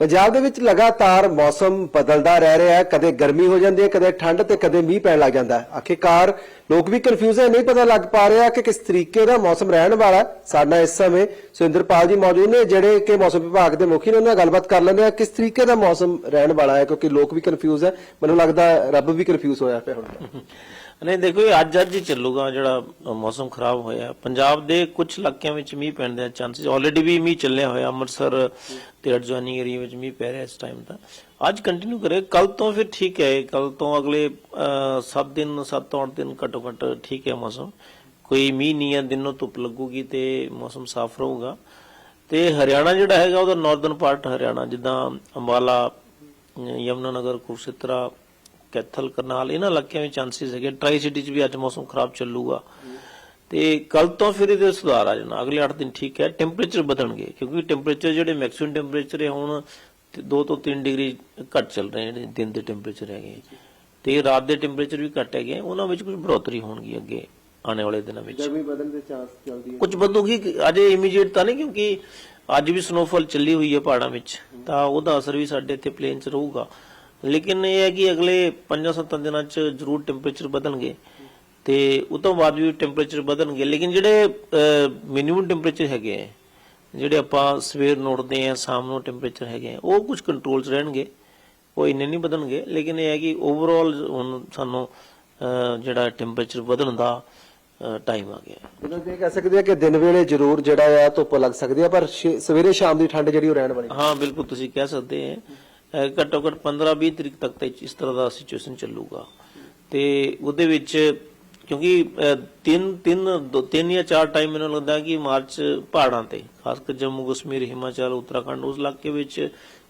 ਪੰਜਾਬ ਦੇ ਵਿੱਚ ਲਗਾਤਾਰ ਮੌਸਮ ਬਦਲਦਾ ਰਹਿ ਰਿਹਾ ਹੈ। ਕਦੇ ਗਰਮੀ ਹੋ ਜਾਂਦੀ ਹੈ, ਕਦੇ ਠੰਡ ਤੇ ਕਦੇ ਮੀਂਹ ਪੈਣ ਲੱਗ ਜਾਂਦਾ ਹੈ। ਆਖਿਰਕਾਰ ਲੋਕ ਵੀ ਕਨਫਿਊਜ਼ ਹੈ, ਨਹੀਂ ਪਤਾ ਲੱਗ ਪਾ ਰਿਹਾ ਕਿ ਕਿਸ ਤਰੀਕੇ ਦਾ ਮੌਸਮ ਰਹਿਣ ਵਾਲਾ ਸਾਡਾ ਇਸ ਸਮੇਂ ਸੁਰਿੰਦਰਪਾਲ ਜੀ ਮੌਜੂਦ ਨੇ, ਜਿਹੜੇ ਕਿ ਮੌਸਮ ਵਿਭਾਗ ਦੇ ਮੁਖੀ ਨੇ, ਉਹਨਾਂ ਨਾਲ ਗੱਲਬਾਤ ਕਰ ਲੈਂਦੇ ਆ ਕਿਸ ਤਰੀਕੇ ਦਾ ਮੌਸਮ ਰਹਿਣ ਵਾਲਾ ਹੈ, ਕਿਉਂਕਿ ਲੋਕ ਵੀ ਕਨਫਿਊਜ਼ ਹੈ। ਮੈਨੂੰ ਲੱਗਦਾ ਰੱਬ ਵੀ ਕਨਫਿਊਜ਼ ਹੋਇਆ ਪਿਆ ਹੁਣ। ਨਹੀਂ, ਦੇਖੋ, ਇਹ ਅੱਜ ਅੱਜ ਹੀ ਚੱਲੂਗਾ ਜਿਹੜਾ ਮੌਸਮ ਖਰਾਬ ਹੋਇਆ। ਪੰਜਾਬ ਦੇ ਕੁਝ ਇਲਾਕਿਆਂ ਵਿੱਚ ਮੀਂਹ ਪੈਣ ਦੇ ਚਾਂਸਸ ਆਲਰੇਡੀ ਵੀ ਮੀਂਹ ਚੱਲਿਆ ਹੋਇਆ। ਅੰਮ੍ਰਿਤਸਰ ਤੇ ਅਡਜੋਇਨਿੰਗ ਏਰੀਆ ਵਿੱਚ ਮੀਂਹ ਪੈ ਰਿਹਾ ਇਸ ਟਾਈਮ ਤਾਂ। ਅੱਜ ਕੰਟੀਨਿਊ ਕਰੇ ਕੱਲ ਤੋਂ ਫਿਰ ਠੀਕ ਹੈ ਕੱਲ ਤੋਂ ਅਗਲੇ 7 ਦਿਨ 7 ਤੋਂ 8 ਦਿਨ ਘੱਟੋ ਘੱਟ ਠੀਕ ਹੈ ਮੌਸਮ। ਕੋਈ ਮੀਂਹ ਨਹੀਂ ਹੈ, ਦਿਨੋਂ ਧੁੱਪ ਲੱਗੂਗੀ ਤੇ ਮੌਸਮ ਸਾਫ਼ ਰਹੂਗਾ। ਤੇ ਹਰਿਆਣਾ ਜਿਹੜਾ ਹੈਗਾ, ਉਹਦਾ ਨਾਰਥਰਨ ਪਾਰਟ ਹਰਿਆਣਾ, ਜਿੱਦਾਂ ਅੰਬਾਲਾ ਯਮੁਨਾਨਗਰ ਕੁਰਸ਼ਿਤਰਾ ਕੈਥਲ ਕਰਨਾਲ ਇਹਨਾਂ ਇਲਾਕਿਆਂ ਵਿੱਚ ਚਾਂਸਸ ਹੈਗੇ ਟਰਾਈ ਸਿਟੀ 'ਚ ਵੀ ਅੱਜ ਮੌਸਮ ਖਰਾਬ ਚੱਲੂਗਾ। ਤੇ ਕੱਲ ਤੋਂ ਫਿਰ ਇਹਦੇ ਸੁਧਾਰ ਆ ਜਾਣਾ। ਅਗਲੇ 8 ਦਿਨ ਠੀਕ ਹੈ ਟੈਂਪਰੇਚਰ ਵਧਣਗੇ ਕਿਉਂਕਿ ਟੈਂਪਰੇਚਰ ਜਿਹੜੇ ਮੈਕਸਿਮਮ ਟੈਂਪਰੇਚਰ ਹੈ ਹੁਣ 2 ਤੋਂ 3 ਡਿਗਰੀ ਘੱਟ ਚੱਲ ਰਹੇ ਨੇ ਦਿਨ ਦੇ ਟੈਂਪਰੇਚਰ ਹੈਗੇ ਤੇ ਰਾਤ ਦੇ ਟੈਂਪਰੇਚਰ ਵੀ ਘੱਟ ਹੈਗੇ ਉਹਨਾਂ ਵਿੱਚ ਕੁਝ ਬੜੋਤਰੀ ਹੋਣਗੀ ਅੱਗੇ ਆਉਣ ਵਾਲੇ ਦਿਨਾਂ ਵਿੱਚ। ਗਰਮੀ ਵਧਣ ਦੇ ਚਾਂਸ ਚੱਲਦੀ ਹੈ। ਕੁਝ ਵਧੂਗੀ ਅਜੇ ਇਮੀਡੀਏਟ ਤਾਂ ਨਹੀਂ ਕਿਉਂਕਿ ਅੱਜ ਵੀ ਸਨੋਫਾਲ ਚੱਲੀ ਹੋਈ ਹੈ ਪਹਾੜਾਂ ਵਿੱਚ। ਤਾਂ ਉਹਦਾ ਅਸਰ ਵੀ ਸਾਡੇ ਇੱਥੇ ਪਲੇਨ 'ਚ ਰਹੂਗਾ। ਲੇਕਿਨ ਇਹ ਹੈ ਕਿ ਅਗਲੇ 5-7 ਦਿਨਾਂ 'ਚ ਜ਼ਰੂਰ ਟੈਂਪਰੇਚਰ ਵਧਣਗੇ ਤੇ ਉਹ ਤੋਂ ਬਾਅਦ ਵੀ ਟੈਂਪਰੇਚਰ ਵਧਣਗੇ। ਲੇਕਿਨ ਜਿਹੜੇ ਮਿਨੀਮਮ ਟੈਂਪਰੇਚਰ ਹੈਗੇ ਹੈ, ਜਿਹੜੇ ਆਪਾਂ ਸਵੇਰ ਨੋਟਦੇ ਆ ਸ਼ਾਮ ਨੂੰ ਟੈਂਪਰੇਚਰ ਹੈਗੇ ਹੈ, ਉਹ ਕੁਝ ਕੰਟਰੋਲ 'ਚ ਰਹਿਣਗੇ। ਉਹ ਇੰਨੇ ਨਹੀਂ ਵਧਣਗੇ। ਲੇਕਿਨ ਇਹ ਹੈ ਕਿ ਓਵਰਆਲ ਹੁਣ ਸਾਨੂੰ ਜਿਹੜਾ ਟੈਂਪਰੇਚਰ ਵਧਣ ਦਾ ਟਾਈਮ ਆ ਗਿਆ। ਇਹਨਾਂ ਤੇ ਕਹਿ ਸਕਦੇ ਆ ਕਿ ਦਿਨ ਵੇਲੇ ਜ਼ਰੂਰ ਜਿਹੜਾ ਆ ਧੁੱਪ ਲੱਗ ਸਕਦੀ ਹੈ ਪਰ ਸਵੇਰੇ ਸ਼ਾਮ ਦੀ ਠੰਡ ਜਿਹੜੀ ਉਹ ਰਹਿਣ ਵਾਲੀ। ਹੈ। ਬਿਲਕੁਲ ਤੁਸੀਂ ਕਹਿ ਸਕਦੇ ਅਹ ਘੱਟੋ ਘੱਟ 15-20 ਤਰੀਕ ਤੱਕ ਤਾਂ ਇਸ ਤਰ੍ਹਾਂ ਦਾ ਸਿਚੁਏਸ਼ਨ ਚੱਲੂਗਾ। ਤੇ ਉਹਦੇ ਵਿੱਚ ਕਿਉਂਕਿ ਤਿੰਨ ਤਿੰਨ, ਦੋ, ਤਿੰਨ ਜਾਂ ਚਾਰ ਟਾਈਮ ਮੈਨੂੰ ਲੱਗਦਾ ਕਿ ਮਾਰਚ ਪਹਾੜਾਂ ਤੇ, ਖਾਸ ਕਰ ਜੰਮੂ, ਕਸ਼ਮੀਰ, ਹਿਮਾਚਲ, ਉੱਤਰਾਖੰਡ, ਉਸ ਇਲਾਕੇ ਵਿੱਚ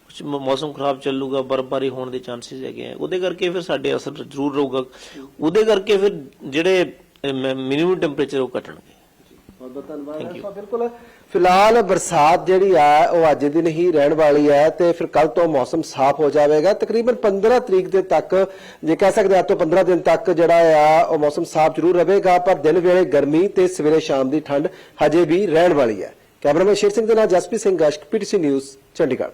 ਕੁਝ ਮੌਸਮ ਖਰਾਬ ਚੱਲੂਗਾ, ਬਰਫਬਾਰੀ ਹੋਣ ਦੇ ਚਾਂਸਸ ਹੈਗੇ ਆ। ਉਹਦੇ ਕਰਕੇ ਫਿਰ ਸਾਡੇ ਅਸਰ ਜ਼ਰੂਰ ਰਹੂਗਾ। ਉਹਦੇ ਕਰਕੇ ਫਿਰ ਜਿਹੜੇ ਮਿਨੀਮਮ ਟੈਂਪਰੇਚਰ ਉਹ ਘਟਣਗੇ। ਬਹੁਤ ਬਹੁਤ ਧੰਨਵਾਦ। ਹੈ ਬਿਲਕੁਲ ਫਿਲਹਾਲ ਬਰਸਾਤ ਜਿਹੜੀ ਆ ਉਹ ਅੱਜ ਦੀ ਨਹੀਂ ਰਹਿਣ ਵਾਲੀ ਹੈ ਤੇ ਫਿਰ ਕੱਲ ਤੋਂ ਮੌਸਮ ਸਾਫ਼ ਹੋ ਜਾਵੇਗਾ। ਤਕਰੀਬਨ 15 ਤਰੀਕ ਦੇ ਤੱਕ ਜੇ ਕਹਿ ਸਕਦੇ ਆ ਤੋਂ 15 ਦਿਨ ਤੱਕ ਜਿਹੜਾ ਆ ਉਹ ਮੌਸਮ ਸਾਫ਼ ਜ਼ਰੂਰ ਰਹੇਗਾ ਪਰ ਦਿਨ ਵੇਲੇ ਗਰਮੀ ਤੇ ਸਵੇਰੇ ਸ਼ਾਮ ਦੀ ਠੰਡ ਹਜੇ ਵੀ ਰਹਿਣ ਵਾਲੀ ਹੈ। ਕੈਮਰਾਮੈਨ ਸ਼ੇਰ ਸਿੰਘ ਦੇ ਨਾਲ ਜਸਪੀ ਸਿੰਘ ਗਸ਼ਕ ਪੀਟੀਸੀ ਨਿਊਜ਼ ਚੰਡੀਗੜ੍ਹ।